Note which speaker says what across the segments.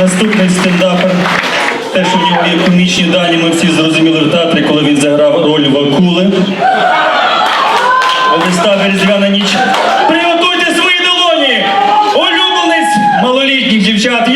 Speaker 1: Наступний стендапер. Те, що в нього є комічні дані, ми всі зрозуміли в театрі, коли він заграв роль Вакули. У виставі Різдвяна ніч. Приготуйте свої долоні! Улюбленець малолітніх дівчат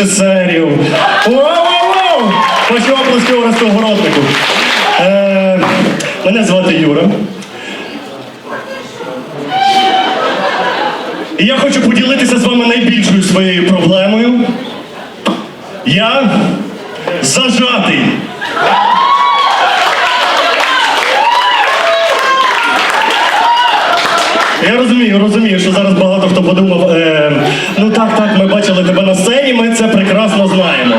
Speaker 2: режисерів? Хочу оплески Оресту Городнику. Е, мене звати Юра. І я хочу поділитися з вами найбільшою своєю проблемою. Я зажатий. Я розумію, розумію, що зараз багато хто подумав, е, ну так, так, ми бачили тебе на сцені, ми це прекрасно знаємо.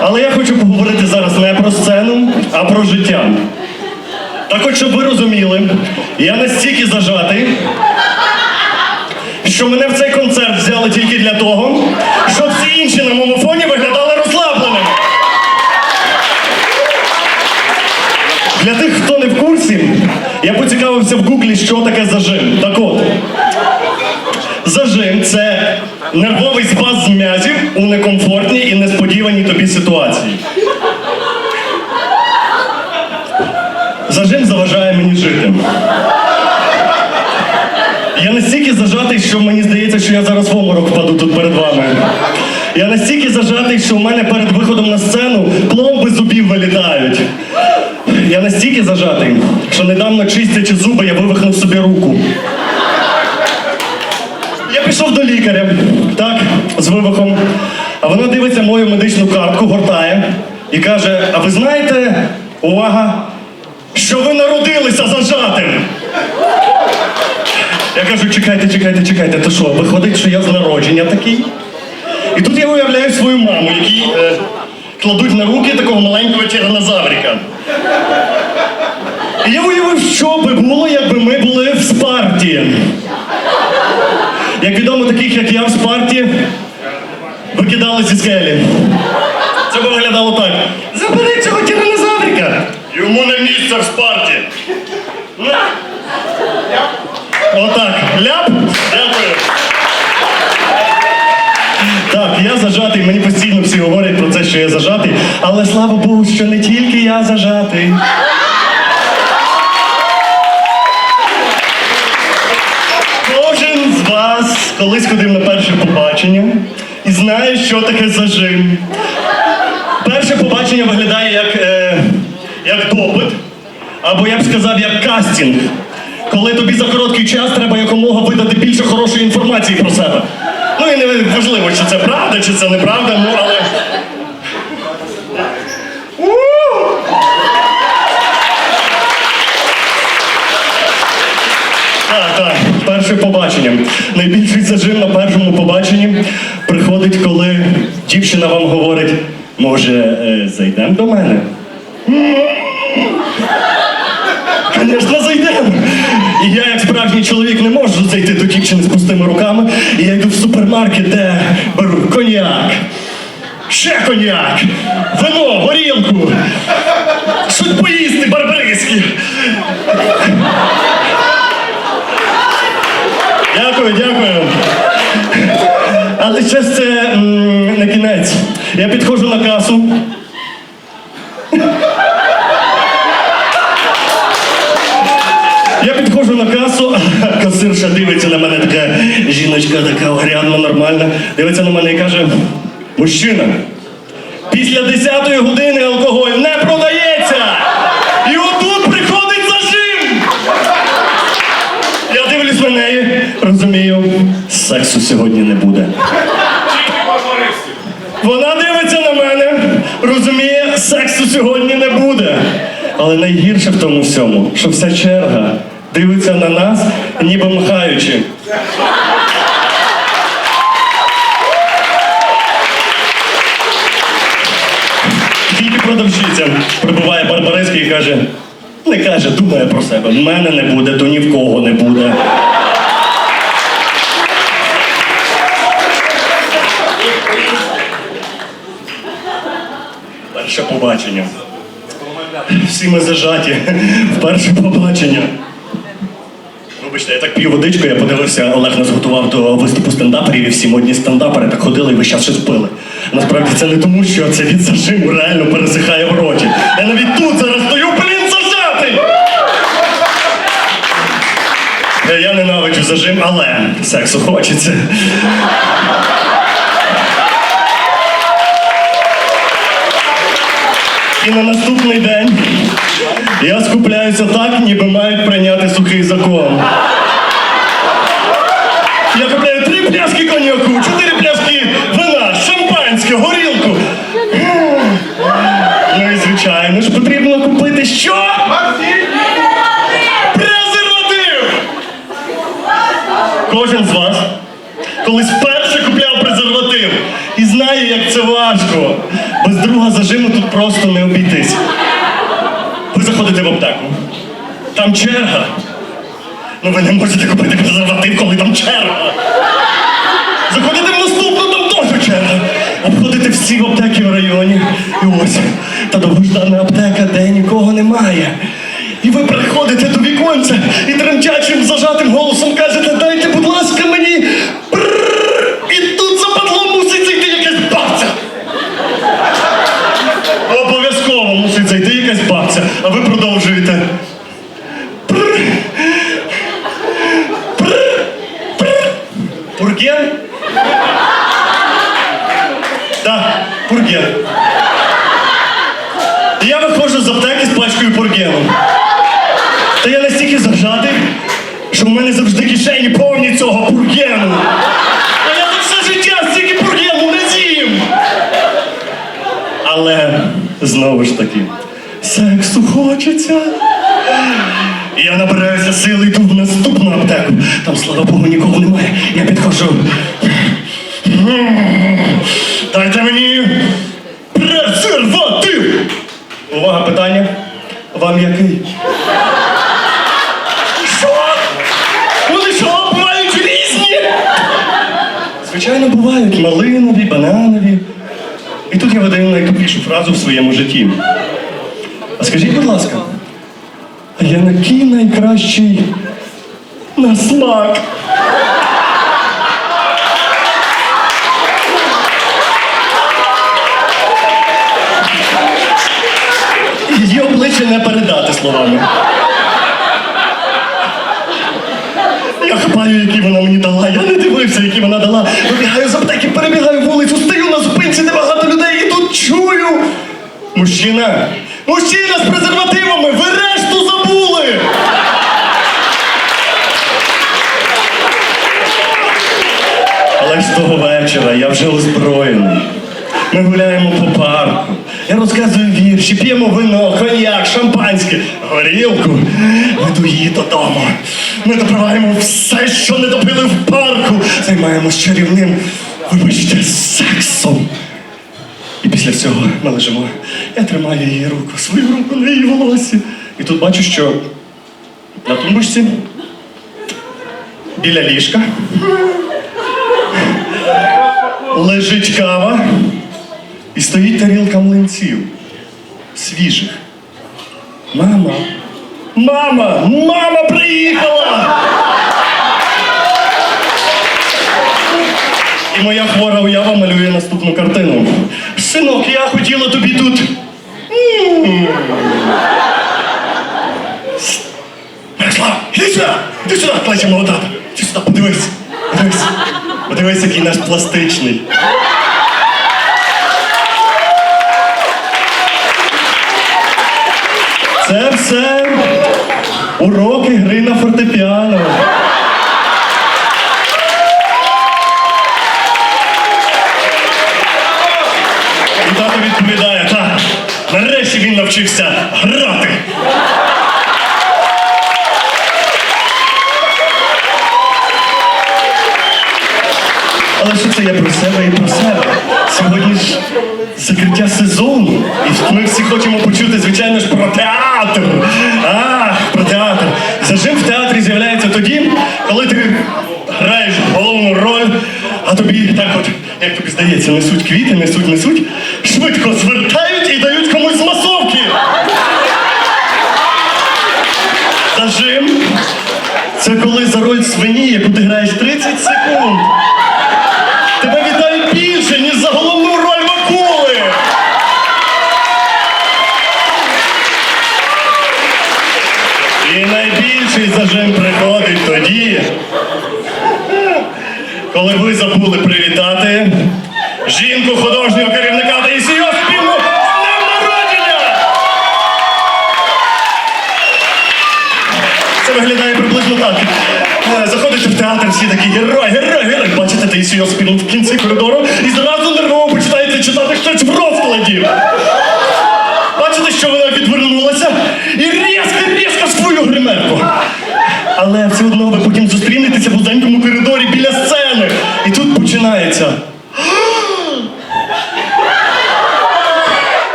Speaker 2: Але я хочу поговорити зараз не про сцену, а про життя. Так от, щоб ви розуміли, я настільки зажатий, що мене в цей концерт взяли тільки для того, щоб всі інші на моєму фоні виглядали розслабленими. Для тих, хто не в курсі, я поцікавився в гуглі, що таке зажим. Так от, зажим це нервовий спазм м'язів у некомфортній і несподіваній тобі ситуації. Зажим заважає мені жити. Я настільки зажатий, що мені здається, що я зараз в оморок впаду тут перед вами. Я настільки зажатий, що в мене перед виходом на сцену пломби зубів вилітають. Я настільки зажатий, що недавно чистячи зуби, я вивихнув собі руку. Я пішов до лікаря, так, з вивихом. А вона дивиться мою медичну картку, гортає і каже: А ви знаєте, увага, що ви народилися зажатим? Я кажу, чекайте, чекайте, чекайте, то що, виходить, що я з народження такий? І тут я уявляю свою маму, якій е, кладуть на руки такого маленького тиранозаврика. І я уявив, що би було, якби ми були в Спарті. Як відомо, таких, як я в Спарті, викидали зі скелі. Це би виглядало так. Забери цього! Йому не місце в Спарті. Отак. Ляп. Дякую. Так, я зажатий, мені постійно всі говорять про це, що я зажатий, але слава Богу, що не тільки я зажатий. Кожен з вас колись ходив на перше побачення і знає, що таке зажим. Перше побачення виглядає як, е, як допит, або я б сказав, як кастинг. Коли тобі за короткий час треба якомога видати більше хорошої інформації про себе. Ну і не важливо, чи це правда, чи це неправда, ну але. Перше побачення. Найбільший зажим на першому побаченні приходить, коли дівчина вам говорить, може, е, зайдемо до мене? Звісно, зайдемо. І я, як справжній чоловік, не можу зайти до дівчини з пустими руками. І я йду в супермаркет, де беру коньяк, ще коньяк, вино, горілку, щось поїсти барбариськи. Дякую, дякую. Але ж це не кінець. Я підходжу на касу. Я підходжу на касу, а касирша дивиться на мене така жіночка, така огрядна, нормальна. Дивиться на мене і каже: мужчина, після 10-ї години алкоголь не продається! І отут приходить зажим! Я дивлюсь на неї, розумію, сексу сьогодні не буде. Вона дивиться на мене, розуміє, сексу сьогодні не буде. Але найгірше в тому всьому, що вся черга дивиться на нас, ніби махаючи. Тільки продавщиця прибуває Барбарецький і каже: не каже, думає про себе. В мене не буде, то ні в кого не буде. Перше побачення. Всі ми зажаті. в Перше побачення. Вибачте, я так п'ю водичку, я подивився, Олег нас готував до виступу стендаперів, і всі модні стендапери так ходили і весь час щось пили. Насправді це не тому, що це від зажиму реально пересихає в роті. Я навіть тут зараз стою, блін, зажатий! Я ненавиджу зажим, але сексу хочеться. І на наступний день я скупляюся так, ніби мають прийняти сухий закон. Я купляю три пляшки коньяку, чотири пляшки вина, шампанське, горілку. Ну і звичайно ж потрібно купити що? Презерватив! Кожен з вас колись вперше купляв презерватив і знає, як це важко. Без друга зажиму тут просто не обійтись. Заходите в аптеку. Там черга. Ну ви не можете купити презерватив, коли там черга. Заходите в наступну, там теж черга. Обходите всі в аптеки в районі. І ось та довгождана аптека, де нікого немає. І ви приходите до віконця і тремтячим зажатим голосом кажете, дайте, будь ласка, мені. А ви продовжуєте. Прррр. Прррр. Прррр. Пурген? Так, пурген. І я виходжу з аптеки з пачкою пургену. Та я настільки зажатий, що в мене завжди кишені повні цього пургену. А я за все життя стільки пургену не з'їм. Але знову ж таки, сексу хочеться. Я набираюся сили, йду в наступну аптеку. Там, слава Богу, нікого немає. Я підходжу. Дайте мені презерватив! Увага, питання. Вам який? Що? Вони що, бувають різні? Звичайно, бувають малинові, бананові. І тут я видаю найтупішу фразу в своєму житті. А скажіть, будь ласка, а який найкращий на смак? Її обличчя не передати словами. Я хапаю, які вона мені дала. Я не дивився, які вона дала. Вибігаю з аптеки, перебігаю вулицю, стою на зупинці, де багато людей, і тут чую. Мужчина! Мужчина з презервативами! Ви решту забули! Але ж того вечора я вже озброєний. Ми гуляємо по парку. Я розказую вірші, п'ємо вино, коньяк, шампанське, горілку. Веду її додому. Ми допиваємо все, що не допили в парку. Займаємось чарівним, вибачте, сексом. І після всього ми лежимо. Я тримаю її руку, свою руку на її волосі. І тут бачу, що на тумбочці біля ліжка лежить кава і стоїть тарілка млинців свіжих. Мама, мама, мама приїхала! І моя хвора уява малює наступну картину. Синок, я хотіла тобі тут. Мирослав, іди сюди! Іди сюди, плече молода. Іди сюди, подивись. Подивись. Подивись, який наш пластичний. Це все уроки гри на фортепіано. І тато відповідає, так, нарешті він навчився грати. Але що це я про себе і про себе? Сьогодні ж закриття сезону. І ми всі хочемо почути, звичайно ж, про театр. Ах, про театр. Зажим в театрі з'являється тоді, коли ти граєш головну роль, а тобі так от, як тобі здається, несуть квіти, несуть, несуть, швидко звертають і дають комусь з масовки. Зажим. Це коли за роль свині, яку ти граєш 30 секунд. Тебе вітають більше, ніж за головну роль Вакули! І найбільший зажим приходить тоді, коли ви забули привітати жінку художнього керівника та її спільну з днем народження! Це виглядає приблизно так. Е, Заходите в театр, всі такі герой, герой, герой. Бачите ти свій спину в кінці коридору і зразу нервово починаєте читати щось в розкладі. Бачите, що вона відвернулася і різко, різко свою гримерку. Але все одно ви потім зустрінетеся в узенькому коридорі біля сцени. І тут починається.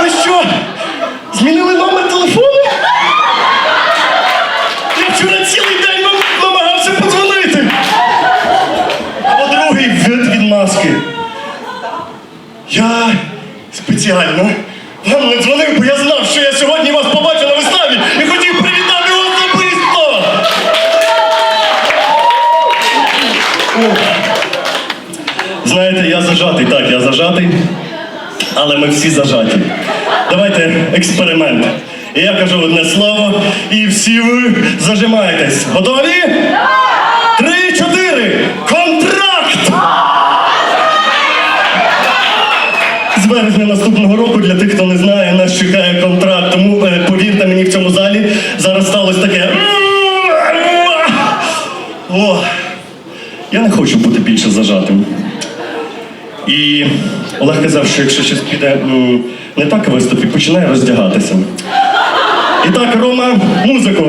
Speaker 2: Ви що? Змінили номер телефону? Я вчора цілий день вам намагався подзвонити. Або другий вид від маски. Я спеціально вам не дзвонив, бо я знав, що я сьогодні вас побачу на виставі і хотів привітати особисто. Ох. Знаєте, я зажатий, так, я зажатий, але ми всі зажаті. Давайте експеримент. І я кажу одне слово, і всі ви зажимаєтесь. Готові? Три, чотири! Контракт! З березня наступного року, для тих, хто не знає, нас чекає контракт. Тому е, повірте мені, в цьому залі зараз сталося таке. О, я не хочу бути більше зажатим. І Олег казав, що якщо щось піде не так виступ, і починає роздягатися. І так, Рома, музику.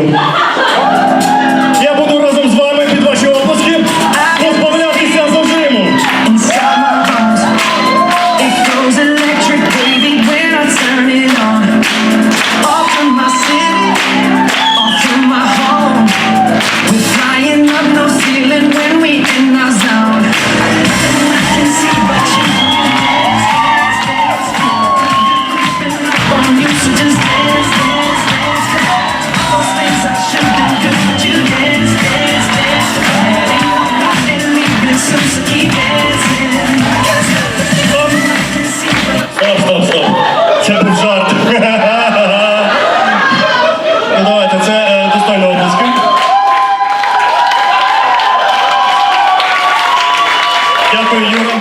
Speaker 2: Дякую, Юра.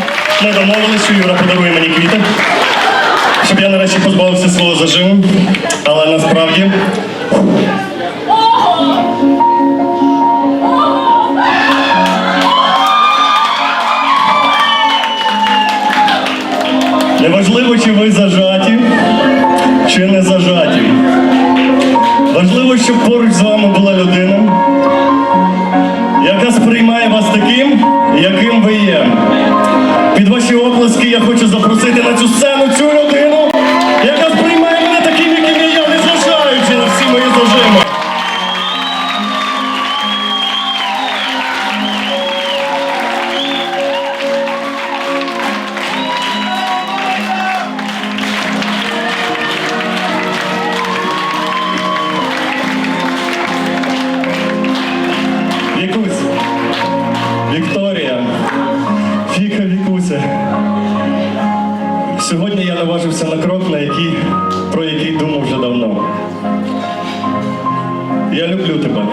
Speaker 2: Ми домовилися, що Юра подарує мені квіти. Щоб я нарешті позбавився свого зажиму. Але насправді. Неважливо, чи ви зажаті, чи не зажаті. Важливо, щоб поруч з вами була людина, яка сприймає вас таким, яким ви є. Я на крок, на який, про який думав вже давно. Я люблю тебе.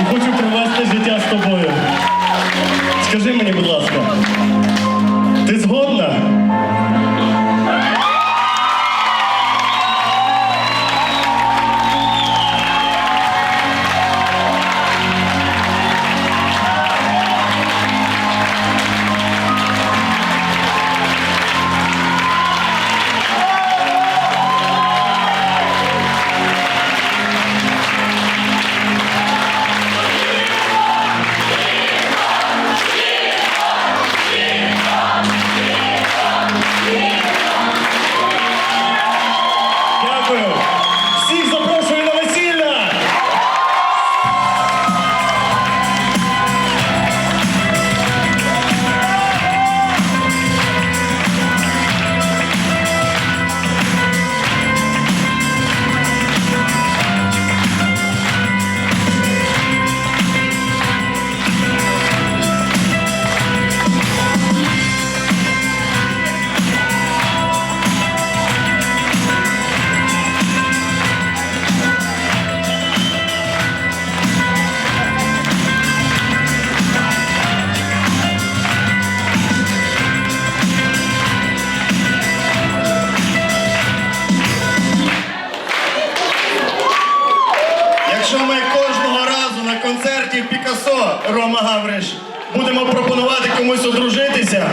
Speaker 2: І хочу провести життя з тобою. Скажи мені, будь ласка, Рома Гавриш, будемо пропонувати комусь одружитися,